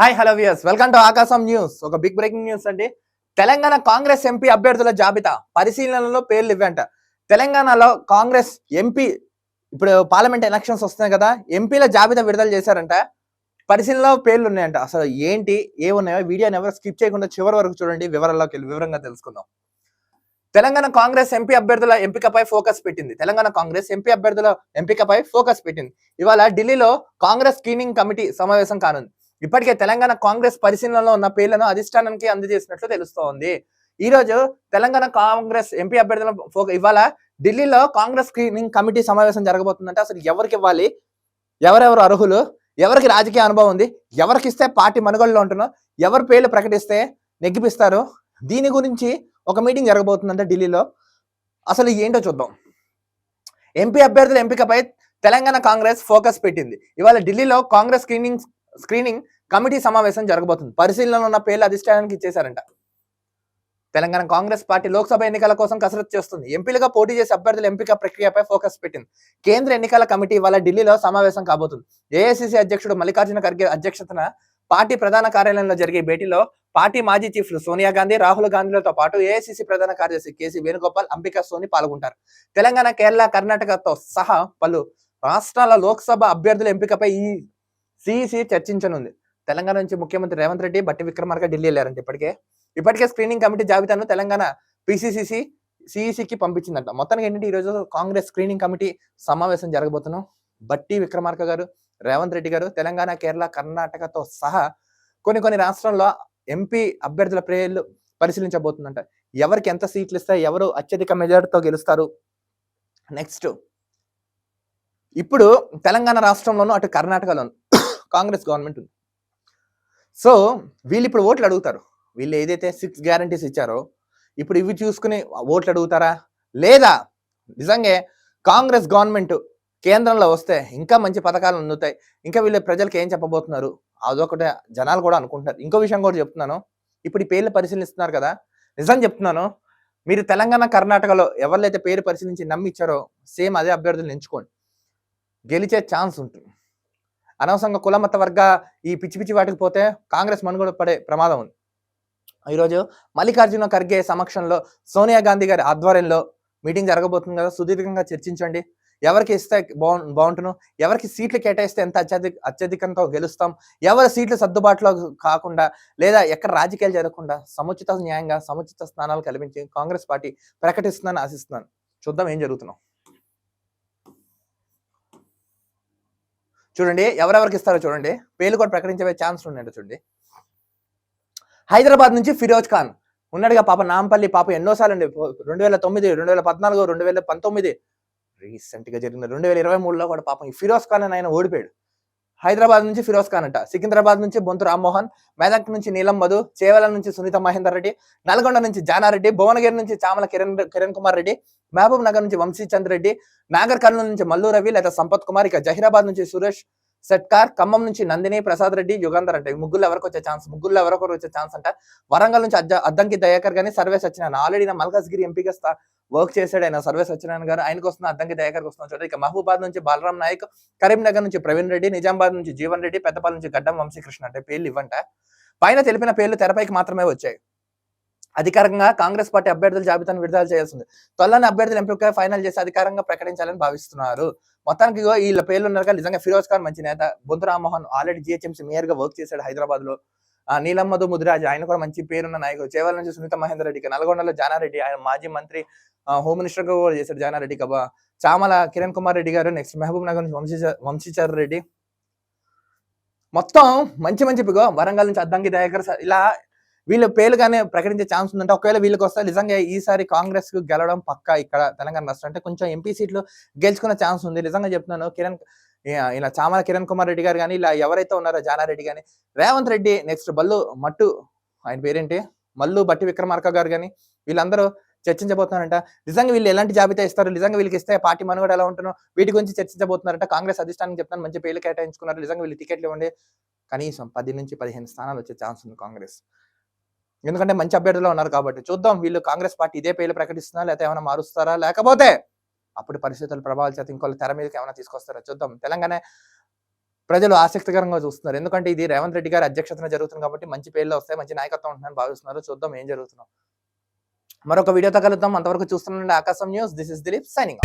Hi hello viewers welcome to Aakasham news ఒక big breaking news అండి. Telangana Congress MP అభ్యర్థుల జాబితా పరిశీలనలో పేర్లు ఇవ్వంట. తెలంగాణలో కాంగ్రెస్ ఎంపీ ఇప్పుడు పార్లమెంట్ ఎలక్షన్స్ వస్తున్నాయి కదా ఎంపీల జాబితా విడుదల చేశారంట. పరిశీలనలో పేర్లు ఉన్నాయంట. అసలు ఏంటి ఏమున్నాయో వీడియోని ఎవరు స్కిప్ చేయకుండా చివరి వరకు చూడండి వివరాల్లోకి వెళ్ళి వివరంగా తెలుసుకుందాం. తెలంగాణ కాంగ్రెస్ ఎంపీ అభ్యర్థుల ఎంపికపై ఫోకస్ పెట్టింది. తెలంగాణ కాంగ్రెస్ ఎంపీ అభ్యర్థుల ఎంపికపై ఫోకస్ పెట్టింది. ఇవాళ ఢిల్లీలో కాంగ్రెస్ స్క్రీనింగ్ కమిటీ సమావేశం కానుంది. ఇప్పటికే తెలంగాణ కాంగ్రెస్ పరిశీలనలో ఉన్న పేర్లను అధిష్టానానికి అందజేసినట్లు తెలుస్తోంది. ఈ రోజు తెలంగాణ కాంగ్రెస్ ఎంపీ అభ్యర్థుల ఫోక ఇవాళ ఢిల్లీలో కాంగ్రెస్ స్క్రీనింగ్ కమిటీ సమావేశం జరగబోతుందంటే అసలు ఎవరికి ఇవ్వాలి? ఎవరెవరు అర్హులు? ఎవరికి రాజకీయ అనుభవం ఉంది? ఎవరికి ఇస్తే పార్టీ మనుగడలో ఉంటున్నాం ఎవరి పేర్లు ప్రకటిస్తే నెగ్గిపిస్తారు? దీని గురించి ఒక మీటింగ్ జరగబోతుందంటే ఢిల్లీలో. అసలు ఏంటో చూద్దాం. ఎంపీ అభ్యర్థుల ఎంపికపై తెలంగాణ కాంగ్రెస్ ఫోకస్ పెట్టింది. ఇవాళ ఢిల్లీలో కాంగ్రెస్ స్క్రీనింగ్ స్క్రీనింగ్ కమిటీ సమావేశం జరగబోతుంది. పరిశీలనలో ఉన్న పేర్లు అధిష్టానానికి ఇచ్చేశారంట. తెలంగాణ కాంగ్రెస్ పార్టీ లోక్సభ ఎన్నికల కోసం కసరత్తు చేస్తుంది. ఎంపీలుగా పోటీ చేసే అభ్యర్థుల ఎంపిక ప్రక్రియపై ఫోకస్ పెట్టింది. కేంద్ర ఎన్నికల కమిటీ వాళ్ళ ఢిల్లీలో సమావేశం కాబోతుంది. ఏఐసిసి అధ్యక్షుడు మల్లికార్జున ఖర్గే అధ్యక్షతన పార్టీ ప్రధాన కార్యాలయంలో జరిగే భేటీలో పార్టీ మాజీ చీఫ్లు సోనియా గాంధీ రాహుల్ గాంధీలతో పాటు ఏఐసిసి ప్రధాన కార్యదర్శి కేసీ వేణుగోపాల్ అంబికా సోని పాల్గొంటారు. తెలంగాణ కేరళ కర్ణాటకతో సహా పలు రాష్ట్రాల లోక్సభ అభ్యర్థుల ఎంపికపై ఈ సిఈసి చర్చించనుంది. తెలంగాణ నుంచి ముఖ్యమంత్రి రేవంత్ రెడ్డి బట్టి విక్రమార్క ఢిల్లీ వెళ్ళారంట ఇప్పటికే. ఇప్పటికే స్క్రీనింగ్ కమిటీ జాబితాను తెలంగాణ పిసిసిసి సిఈసికి పంపించిందంట. మొత్తానికి ఏంటంటే ఈరోజు కాంగ్రెస్ స్క్రీనింగ్ కమిటీ సమావేశం జరగబోతున్నాం. బట్టి విక్రమార్క గారు రేవంత్ రెడ్డి గారు తెలంగాణ కేరళ కర్ణాటకతో సహా కొన్ని కొన్ని రాష్ట్రాల్లో ఎంపీ అభ్యర్థుల ప్రేయర్లు పరిశీలించబోతుందంట. ఎవరికి ఎంత సీట్లు ఇస్తే ఎవరు అత్యధిక మెజార్టీతో గెలుస్తారు? నెక్స్ట్. ఇప్పుడు తెలంగాణ రాష్ట్రంలోనూ అటు కర్ణాటకలోను కాంగ్రెస్ గవర్నమెంట్ ఉంది. సో వీళ్ళు ఇప్పుడు ఓట్లు అడుగుతారు. వీళ్ళు ఏదైతే సిక్స్ గ్యారంటీస్ ఇచ్చారో ఇప్పుడు ఇవి చూసుకుని ఓట్లు అడుగుతారా? లేదా నిజంగా కాంగ్రెస్ గవర్నమెంట్ కేంద్రంలో వస్తే ఇంకా మంచి పథకాలు అందుతాయి. ఇంకా వీళ్ళు ప్రజలకు ఏం చెప్పబోతున్నారు? అదొకటే జనాలు కూడా అనుకుంటున్నారు. ఇంకో విషయం కూడా చెప్తున్నాను. ఇప్పుడు ఈ పేర్లు పరిశీలిస్తున్నారు కదా? నిజం చెప్తున్నాను. మీరు తెలంగాణ కర్ణాటకలో ఎవరినైతే పేరు పరిశీలించి నమ్మిచ్చారో సేమ్ అదే అభ్యర్థులను ఎంచుకోండి గెలిచే ఛాన్స్ ఉంటుంది. అనవసరంగా కుల మత వర్గ ఈ పిచ్చి పిచ్చి వాటికి పోతే కాంగ్రెస్ మనుగడ పడే ప్రమాదం ఉంది. ఈరోజు మల్లికార్జున ఖర్గే సమక్షంలో సోనియా గాంధీ గారి ఆధ్వర్యంలో మీటింగ్ జరగబోతుంది కదా. సుదీర్ఘంగా చర్చించండి. ఎవరికి ఇస్తే బాగు బాగుంటును? ఎవరికి సీట్లు కేటాయిస్తే ఎంత అత్యధిక అత్యధికంతో గెలుస్తాం? ఎవరి సీట్లు సర్దుబాటులో కాకుండా లేదా ఎక్కడ రాజకీయాలు జరగకుండా సముచిత న్యాయంగా సముచిత స్థానాలు కల్పించి కాంగ్రెస్ పార్టీ ప్రకటిస్తుందని ఆశిస్తున్నాను. చూద్దాం ఏం జరుగుతున్నాం చూడండి ఎవరెవరికి ఇస్తారో చూడండి. పేర్లు కూడా ప్రకటించే ఛాన్స్ ఉన్నాడు చూడండి. హైదరాబాద్ నుంచి ఫిరోజ్ ఖాన్. ఉన్నాడుగా పాప నాంపల్లి పాప ఎన్నోసార్లు అండి రెండు వేల తొమ్మిది రెండు వేల పద్నాలుగు రెండు వేల పంతొమ్మిది రీసెంట్గా జరిగిన జరిగింది. రెండు వేల ఇరవై మూడులో కూడా పాపం ఈ ఫిరోజ్ ఖాన్ అని ఆయన ఓడిపోయాడు. హైదరాబాద్ నుంచి ఫిరోజ్ ఖాన్ అంట. సికింద్రాబాద్ నుంచి బొంతు రామ్మోహన్ మెదక్ నుంచి నీలం మధు చేవల నుంచి సునీత మహేందర్ రెడ్డి నల్గొండ నుంచి జానారెడ్డి భువనగిరి నుంచి చామల కిరణ్ కిరణ్ కుమార్ రెడ్డి మహబూబ్ నగర్ నుంచి వంశీ చంద్ర రెడ్డి నాగర్ కర్నూలు నుంచి మల్లు రవి లేదా సంపత్ కుమార్ ఇక జహీరాబాద్ నుంచి సురేష్ సెట్కార్ ఖమ్మం నుంచి నందిని ప్రసాద్ రెడ్డి యుగంధర్ అంటే. ఈ ముగ్గురు ఎవరికి వచ్చే ఛాన్స్? ముగ్గుల్లో ఎవరొకరు వచ్చే ఛాన్స్ అంట. వరంగల్ నుంచి అద్ద అద్దంకి దయాకర్ గానీ సర్వే సత్యనారాయణ. ఆల్రెడీ నా మల్కాజ్గిరి ఎంపీగా స్థా వర్క్ చేశాడు ఆయన సర్వే సత్యనారాయణ గారు. ఆయనకు వస్తున్న అద్దంకి దయాకర్ వస్తున్న చోట ఇక మహబూబాద్ నుంచి బాలరామ్ నాయక్ కరీంనగర్ నుంచి ప్రవీణ్ రెడ్డి నిజామాబాద్ నుంచి జీవన్ రెడ్డి పెద్దపాల నుంచి గడ్డం వంశీకృష్ణ అంటే పేర్లు ఇవ్వంట. పైన తెలిపిన పేర్లు తెరపైకి మాత్రమే వచ్చాయి. అధికారికంగా కాంగ్రెస్ పార్టీ అభ్యర్థుల జాబితాను విడుదల చేయాల్సింది. తొలని అభ్యర్థుల ఎంపిక ఫైనల్ చేసి అధికారంగా ప్రకటించాలని భావిస్తున్నారు. మొత్తానికి వీళ్ళ పేర్లు ఉన్నారు నిజంగా ఫిరోజ్ ఖాన్ మంచి నేత బొంతు రామ్మోహన్ ఆల్రెడీ జిహెచ్ఎంసీ మేయర్గా వర్క్ చేశాడు హైదరాబాద్లో నీలం మధు ముదిరాజ్ ఆయన కూడా మంచి పేరున్న నాయకుడు. చేవల నుంచి సునీత మహేందర్ రెడ్డి నల్గొండలో జానారెడ్డి ఆయన మాజీ మంత్రి హోమ్ మినిస్టర్గా కూడా చేశాడు జానారెడ్డి కబా. చామల కిరణ్ కుమార్ రెడ్డి గారు నెక్స్ట్ మహబూబ్ నగర్ నుంచి వంశీ వంశీచర్ రెడ్డి. మొత్తం మంచి మంచి పిగో వరంగల్ నుంచి అద్దంకి దయాకర్ ఇలా వీళ్ళ పేర్లుగానే ప్రకటించే ఛాన్స్ ఉందంటే ఒకవేళ వీళ్ళకి వస్తే నిజంగా ఈసారి కాంగ్రెస్కు గెలవడం పక్కా ఇక్కడ తెలంగాణ రాష్ట్రం. అంటే కొంచెం ఎంపీ సీట్లు గెలుచుకునే ఛాన్స్ ఉంది. నిజంగా చెప్తున్నాను కిరణ్ ఇలా చామల కిరణ్ కుమార్ రెడ్డి గారు కానీ ఇలా ఎవరైతే ఉన్నారో జానారెడ్డి కానీ రేవంత్ రెడ్డి నెక్స్ట్ బల్లు మట్టు ఆయన పేరేంటి? మల్లు బట్టి విక్రమార్క గారు కానీ వీళ్ళందరూ చర్చించబోతున్నారంట. నిజంగా వీళ్ళు ఎలాంటి జాబితా ఇస్తారు? నిజంగా వీళ్ళకి ఇస్తే పార్టీ మనుగడ ఎలా ఉంటున్నో వీటి గురించి చర్చించబోతున్నారంట. కాంగ్రెస్ అధిష్టానికి చెప్తాను మంచి పేర్లు కేటాయించుకున్నారు. నిజంగా వీళ్ళు టికెట్లు ఇవ్వండి. కనీసం పది నుంచి పదిహేను స్థానాలు వచ్చే ఛాన్స్ ఉంది కాంగ్రెస్. ఎందుకంటే మంచి అభ్యర్థులు ఉన్నారు కాబట్టి. చూద్దాం వీళ్ళు కాంగ్రెస్ పార్టీ ఇదే పేర్లు ప్రకటిస్తున్నా లేకపోతే ఏమైనా మారుస్తారా? లేకపోతే అప్పుడు పరిస్థితుల ప్రభావాల చేత ఇంకో తెర మీదకి ఏమైనా తీసుకొస్తారా? చూద్దాం. తెలంగాణ ప్రజలు ఆసక్తికరంగా చూస్తున్నారు. ఎందుకంటే ఇది రేవంత్ రెడ్డి గారి అధ్యక్షతన జరుగుతుంది కాబట్టి మంచి పేర్లు వస్తాయి మంచి నాయకత్వం ఉంటుందని భావిస్తున్నారు. చూద్దాం ఏం జరుగుతుందో. మరొక వీడియోతో కలుద్దాం. అంతవరకు చూస్తున్నాండి Aakasham news. This is Dileep signing